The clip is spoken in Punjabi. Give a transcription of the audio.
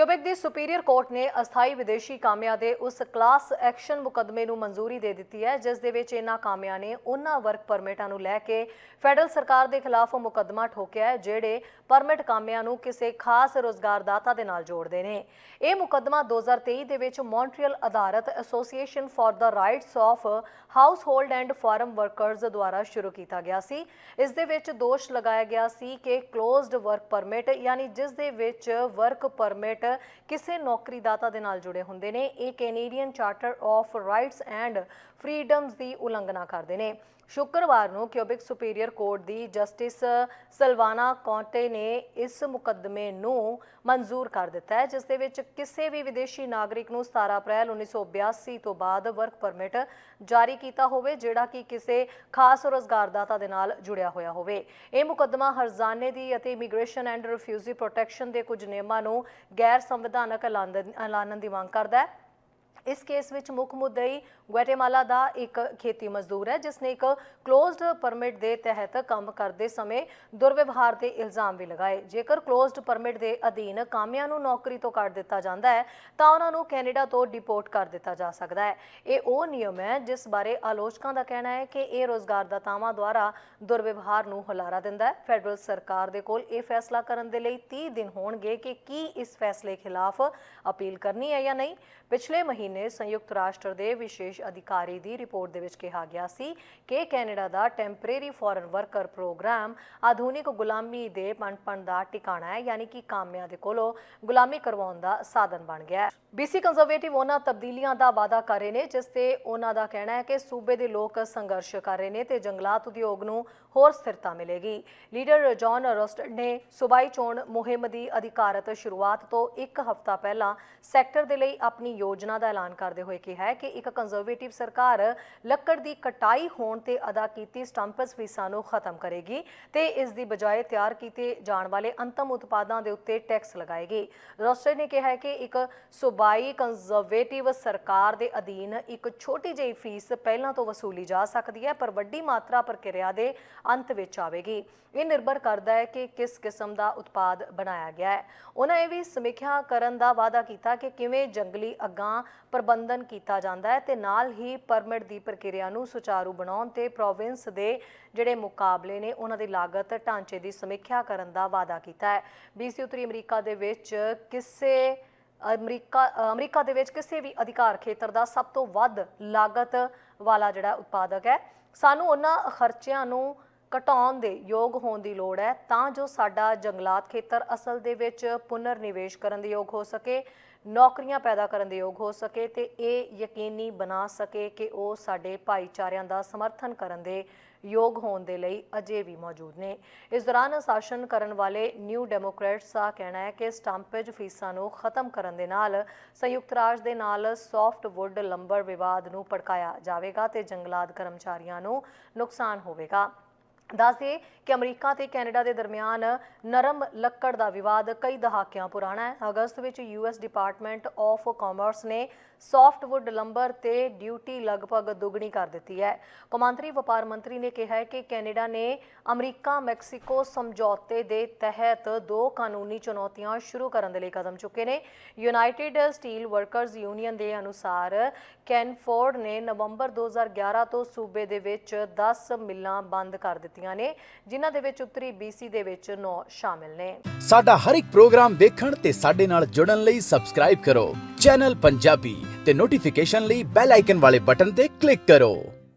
ਕਿਊਬਿਕ ਦੀ ਸੁਪੀਰੀਅਰ ਕੋਰਟ ਨੇ ਅਸਥਾਈ ਵਿਦੇਸ਼ੀ ਕਾਮਿਆਂ ਦੇ ਉਸ ਕਲਾਸ ਐਕਸ਼ਨ ਮੁਕੱਦਮੇ ਨੂੰ ਮਨਜ਼ੂਰੀ ਦੇ ਦਿੱਤੀ ਹੈ, ਜਿਸ ਦੇ ਵਿੱਚ ਇਹਨਾਂ ਕਾਮਿਆਂ ਨੇ ਉਹਨਾਂ ਵਰਕ ਪਰਮਿਟਾਂ ਨੂੰ ਲੈ ਕੇ ਫੈਡਰਲ ਸਰਕਾਰ ਦੇ ਖਿਲਾਫ ਮੁਕੱਦਮਾ ਠੋਕਿਆ ਹੈ, ਜਿਹੜੇ ਪਰਮਿਟ ਕਾਮਿਆਂ ਨੂੰ ਕਿਸੇ ਖਾਸ ਰੋਜ਼ਗਾਰਦਾਤਾ ਦੇ ਨਾਲ ਜੋੜਦੇ ਨੇ। ਇਹ ਮੁਕੱਦਮਾ 2023 ਦੇ ਵਿੱਚ ਮੌਂਟਰੀਅਲ ਅਧਾਰਤ association for the rights of household and farm workers ਦੁਆਰਾ ਸ਼ੁਰੂ ਕੀਤਾ ਗਿਆ ਸੀ। ਇਸ ਦੇ ਵਿੱਚ ਦੋਸ਼ ਲਗਾਇਆ ਗਿਆ ਸੀ ਕਿ ਕਲੋਜ਼ਡ ਵਰਕ ਪਰਮਿਟ, ਯਾਨੀ ਜਿਸ ਦੇ ਵਿੱਚ ਵਰਕ ਪਰਮਿਟ ਕਿਸੇ ਨੌਕਰੀਦਾਤਾ ਦੇ ਨਾਲ ਜੁੜੇ ਹੁੰਦੇ ਨੇ। ਇਹ Canadian charter of rights and freedoms ਦੀ ਉਲੰਘਣਾ ਕਰਦੇ ਨੇ। ਸ਼ੁੱਕਰਵਾਰ ਨੂੰ ਕਿਊਬਿਕ ਸੁਪੀਰੀਅਰ ਕੋਰਟ ਦੀ ਜਸਟਿਸ ਸਲਵਾਨਾ ਕੌਂਟੇ ਨੇ ਇਸ ਮੁਕੱਦਮੇ ਨੂੰ ਮਨਜ਼ੂਰ ਕਰ ਦਿੱਤਾ ਹੈ, ਜਿਸ ਦੇ ਵਿੱਚ ਕਿਸੇ ਵੀ ਵਿਦੇਸ਼ੀ ਨਾਗਰਿਕ ਨੂੰ 17 ਅਪ੍ਰੈਲ 1982 ਤੋਂ ਬਾਅਦ ਵਰਕ ਪਰਮਿਟ ਜਾਰੀ ਕੀਤਾ ਹੋਵੇ, ਜਿਹੜਾ ਕਿ ਕਿਸੇ ਖਾਸ ਰੋਜ਼ਗਾਰਦਾਤਾ ਦੇ ਨਾਲ ਜੁੜਿਆ ਹੋਇਆ ਹੋਵੇ। ਇਹ ਮੁਕੱਦਮਾ ਹਰਜ਼ਾਨੇ ਦੀ ਅਤੇ ਇਮੀਗ੍ਰੇਸ਼ਨ ਐਂਡ ਰਿਫਿਊਜੀ ਪ੍ਰੋਟੈਕਸ਼ਨ ਦੇ ਕੁਝ ਨਿਯਮਾਂ ਨੂੰ ਗੈਰ ਸੰਵਿਧਾਨਕ ਐਲਾਨ- ਐਲਾਨਣ ਦੀ ਮੰਗ ਕਰਦਾ ਹੈ। ਇਸ ਕੇਸ ਵਿੱਚ ਮੁੱਖ ਮੁੱਦਈ ਗੁਆਟੇਮਾਲਾ ਦਾ ਇੱਕ ਖੇਤੀ ਮਜ਼ਦੂਰ ਹੈ, ਜਿਸ ਨੇ ਇੱਕ ਕਲੋਜ਼ਡ ਪਰਮਿਟ ਦੇ ਤਹਿਤ ਕੰਮ ਕਰਦੇ ਸਮੇਂ ਦੁਰਵਿਵਹਾਰ ਦੇ ਇਲਜ਼ਾਮ ਵੀ ਲਗਾਏ। ਜੇਕਰ ਕਲੋਜ਼ਡ ਪਰਮਿਟ ਦੇ ਅਧੀਨ ਕਾਮਿਆਂ ਨੂੰ ਨੌਕਰੀ ਤੋਂ ਕੱਢ ਦਿੱਤਾ ਜਾਂਦਾ ਹੈ, ਤਾਂ ਉਹਨਾਂ ਨੂੰ ਕੈਨੇਡਾ ਤੋਂ ਡਿਪੋਰਟ ਕਰ ਦਿੱਤਾ ਜਾ ਸਕਦਾ ਹੈ। ਇਹ ਉਹ ਨਿਯਮ ਹੈ, ਜਿਸ ਬਾਰੇ ਆਲੋਚਕਾਂ ਦਾ ਕਹਿਣਾ ਹੈ ਕਿ ਇਹ ਰੋਜ਼ਗਾਰਦਾਤਾਵਾਂ ਦੁਆਰਾ ਦੁਰਵਿਵਹਾਰ ਨੂੰ ਹੁਲਾਰਾ ਦਿੰਦਾ ਹੈ। ਫੈਡਰਲ ਸਰਕਾਰ ਦੇ ਕੋਲ ਇਹ ਫੈਸਲਾ ਕਰਨ ਦੇ ਲਈ 30 ਦਿਨ ਹੋਣਗੇ ਕਿ ਕੀ ਇਸ ਫੈਸਲੇ ਖਿਲਾਫ ਅਪੀਲ ਕਰਨੀ ਹੈ ਜਾਂ ਨਹੀਂ। ਪਿਛਲੇ ਮਹੀਨੇ ਸੰਯੁਕਤ ਰਾਸ਼ਟਰ ਦੇ ਵਿਸ਼ੇਸ਼ ਅਧਿਕਾਰੀ ਦੀ ਰਿਪੋਰਟ ਦੇ ਵਿੱਚ ਕਿਹਾ ਗਿਆ ਸੀ ਕਿ ਕੈਨੇਡਾ ਦਾ ਟੈਂਪਰੇਰੀ ਫੋਰਨ ਵਰਕਰ ਪ੍ਰੋਗਰਾਮ ਆਧੁਨਿਕ ਗੁਲਾਮੀ ਦੇ ਪਣਪਣ ਦਾ ਟਿਕਾਣਾ ਹੈ, ਯਾਨੀ ਕਿ ਕਾਮਿਆਂ ਦੇ ਕੋਲੋਂ ਗੁਲਾਮੀ ਕਰਵਾਉਣ ਦਾ ਸਾਧਨ ਬਣ ਗਿਆ ਹੈ। ਬੀਸੀ ਕੰਜ਼ਰਵੇਟਿਵ ਉਹਨਾਂ ਤਬਦੀਲੀਆਂ ਦਾ ਵਾਅਦਾ ਕਰ ਰਹੇ ਨੇ, ਜਿਸ ਤੇ ਉਹਨਾਂ ਦਾ ਕਹਿਣਾ ਹੈ ਕਿ ਸੂਬੇ ਦੇ ਲੋਕ ਸੰਘਰਸ਼ ਕਰ ਰਹੇ ਨੇ ਤੇ ਜੰਗਲਾਤ ਉਦਯੋਗ ਨੂੰ ਹੋਰ ਸਥਿਰਤਾ ਮਿਲੇਗੀ। ਲੀਡਰ ਜੌਨ ਰੋਸਟਡ ਨੇ ਸੂਬਾਈ ਚੋਣ ਮੁਹਿੰਮ ਦੀ ਅਧਿਕਾਰਤ ਸ਼ੁਰੂਆਤ ਤੋਂ ਇੱਕ ਹਫ਼ਤਾ ਪਹਿਲਾਂ ਸੈਕਟਰ ਦੇ ਲਈ ਆਪਣੀ ਯੋਜਨਾ ਦਾ ਐਲਾਨ ਕਰਦੇ ਹੋਏ ਕਿਹਾ ਹੈ ਕਿ ਇੱਕ ਕੰਜ਼ਰਵੇਟਿਵ ਸਰਕਾਰ ਲੱਕੜ ਦੀ ਕਟਾਈ ਹੋਣ ਤੇ ਅਦਾ ਕੀਤੀ ਸਟੰਪਸ ਫੀਸਾਂ ਨੂੰ ਖਤਮ ਕਰੇਗੀ ਤੇ ਇਸ ਦੀ ਬਜਾਏ ਤਿਆਰ ਕੀਤੇ ਜਾਣ ਵਾਲੇ ਅੰਤਮ ਉਤਪਾਦਾਂ ਦੇ ਉੱਤੇ ਟੈਕਸ ਲਗਾਏਗੀ। ਰੋਸਟਡ ਨੇ ਕਿਹਾ ਹੈ ਕਿ ਇੱਕ ਸੂਬਾਈ ਕੰਜ਼ਰਵੇਟਿਵ ਸਰਕਾਰ ਦੇ ਅਧੀਨ ਇੱਕ ਛੋਟੀ ਜਿਹੀ ਫੀਸ ਪਹਿਲਾਂ ਤੋਂ ਵਸੂਲੀ ਜਾ ਸਕਦੀ ਹੈ, ਪਰ ਵੱਡੀ ਮਾਤਰਾ ਪ੍ਰਕਿਰਿਆ ਦੇ ਅੰਤ ਵਿੱਚ ਆਵੇਗੀ। ਇਹ ਨਿਰਭਰ ਕਰਦਾ ਹੈ ਕਿ ਕਿਸ ਕਿਸਮ ਦਾ ਉਤਪਾਦ ਬਣਾਇਆ ਗਿਆ ਹੈ। ਉਹਨਾਂ ਇਹ ਵੀ ਸਮੀਖਿਆ ਕਰਨ ਦਾ ਵਾਅਦਾ ਕੀਤਾ ਕਿ ਕਿਵੇਂ ਜੰਗਲੀ ਅੱਗਾਂ ਪ੍ਰਬੰਧਨ ਕੀਤਾ ਜਾਂਦਾ ਹੈ ਤੇ ਨਾਲ ਹੀ ਪਰਮਿਟ ਦੀ ਪ੍ਰਕਿਰਿਆ ਨੂੰ ਸੁਚਾਰੂ ਬਣਾਉਣ ਤੇ ਪ੍ਰੋਵਿੰਸ ਦੇ ਜਿਹੜੇ ਮੁਕਾਬਲੇ ਨੇ, ਉਹਨਾਂ ਦੀ ਲਾਗਤ ਢਾਂਚੇ ਦੀ ਸਮੀਖਿਆ ਕਰਨ ਦਾ ਵਾਅਦਾ ਕੀਤਾ ਹੈ। ਬੀਸੀ ਉੱਤਰੀ ਅਮਰੀਕਾ ਦੇ ਵਿੱਚ ਕਿਸੇ ਅਮਰੀਕਾ ਅਮਰੀਕਾ ਦੇ ਵਿੱਚ ਕਿਸੇ ਵੀ ਅਧਿਕਾਰ ਖੇਤਰ ਦਾ ਸਭ ਤੋਂ ਵੱਧ ਲਾਗਤ ਵਾਲਾ ਜਿਹੜਾ ਉਤਪਾਦਕ ਹੈ, ਸਾਨੂੰ ਉਹਨਾਂ ਖਰਚਿਆਂ ਨੂੰ ਘਟਾਉਣ ਦੇ ਯੋਗ ਹੋਣ ਦੀ ਲੋੜ ਹੈ, ਤਾਂ ਜੋ ਸਾਡਾ ਜੰਗਲਾਤ ਖੇਤਰ ਅਸਲ ਦੇ ਵਿੱਚ ਪੁਨਰ ਨਿਵੇਸ਼ ਕਰਨ ਦੇ ਯੋਗ ਹੋ ਸਕੇ, ਨੌਕਰੀਆਂ ਪੈਦਾ ਕਰਨ ਦੇ ਯੋਗ ਹੋ ਸਕੇ ਤੇ ਇਹ ਯਕੀਨੀ ਬਣਾ ਸਕੇ ਕਿ ਉਹ ਸਾਡੇ ਭਾਈਚਾਰਿਆਂ ਦਾ ਸਮਰਥਨ ਕਰਨ ਦੇ ਯੋਗ ਹੋਣ ਦੇ ਲਈ ਅਜੇ ਵੀ ਮੌਜੂਦ ਨੇ। ਇਸ ਦੌਰਾਨ ਸ਼ਾਸਨ ਕਰਨ ਵਾਲੇ ਨਿਊ ਡੈਮੋਕ੍ਰੈਟਸ ਦਾ ਕਹਿਣਾ ਹੈ ਕਿ ਸਟੰਪੇਜ ਫੀਸਾਂ ਨੂੰ ਖਤਮ ਕਰਨ ਦੇ ਨਾਲ ਸੰਯੁਕਤ ਰਾਜ ਦੇ ਨਾਲ ਸੌਫਟਵੁੱਡ ਲੰਬਰ ਵਿਵਾਦ ਨੂੰ ਭੜਕਾਇਆ ਜਾਵੇਗਾ ਤੇ ਜੰਗਲਾਤ ਕਰਮਚਾਰੀਆਂ ਨੂੰ ਨੁਕਸਾਨ ਹੋਵੇਗਾ। ਦੱਸਦੇ ਕਿ ਅਮਰੀਕਾ ਤੇ ਕੈਨੇਡਾ ਦੇ ਦਰਮਿਆਨ ਨਰਮ ਲੱਕੜ ਦਾ ਵਿਵਾਦ ਕਈ ਦਹਾਕਿਆਂ ਪੁਰਾਣਾ ਹੈ। ਅਗਸਤ ਵਿੱਚ ਯੂਐਸ ਡਿਪਾਰਟਮੈਂਟ ਆਫ ਕਾਮਰਸ ਨੇ ਸੌਫਟਵੁੱਡ ਲੰਬਰ ਤੇ ਡਿਊਟੀ ਲਗਭਗ ਦੁੱਗਣੀ ਕਰ ਦਿੱਤੀ ਹੈ। ਕੌਮਾਂਤਰੀ ਵਪਾਰ ਮੰਤਰੀ ਨੇ ਕਿਹਾ ਹੈ ਕਿ ਕੈਨੇਡਾ ਨੇ ਅਮਰੀਕਾ ਮੈਕਸੀਕੋ ਸਮਝੌਤੇ ਦੇ ਤਹਿਤ ਦੋ ਕਾਨੂੰਨੀ ਚੁਣੌਤੀਆਂ ਸ਼ੁਰੂ ਕਰਨ ਦੇ ਲਈ ਕਦਮ ਚੁੱਕੇ ਨੇ। ਯੂਨਾਈਟਿਡ ਸਟੀਲ ਵਰਕਰਜ਼ ਯੂਨੀਅਨ ਦੇ ਅਨੁਸਾਰ ਕੈਨਫੋਰਡ ਨੇ ਨਵੰਬਰ 2011 ਤੋਂ ਸੂਬੇ ਦੇ ਵਿੱਚ 10 ਮਿੱਲਾਂ ਬੰਦ ਕਰ ਦਿੱਤੀਆਂ ਨੇ, ਜਿਨ੍ਹਾਂ ਦੇ ਵਿੱਚ ਉੱਤਰੀ ਬੀਸੀ ਦੇ ਵਿੱਚ 9 ਸ਼ਾਮਿਲ ਨੇ। ਸਾਡਾ ਹਰ ਇੱਕ ਪ੍ਰੋਗਰਾਮ ਦੇਖਣ ਤੇ ਸਾਡੇ ਨਾਲ ਜੁੜਨ ਲਈ ਸਬਸਕ੍ਰਾਈਬ ਕਰੋ। ਚੈਨਲ ਪੰਜਾਬੀ ਤੇ ਨੋਟੀਫਿਕੇਸ਼ਨ ਲਈ ਬੈਲ ਆਈਕਨ ਵਾਲੇ ਬਟਨ ਤੇ ਕਲਿੱਕ ਕਰੋ।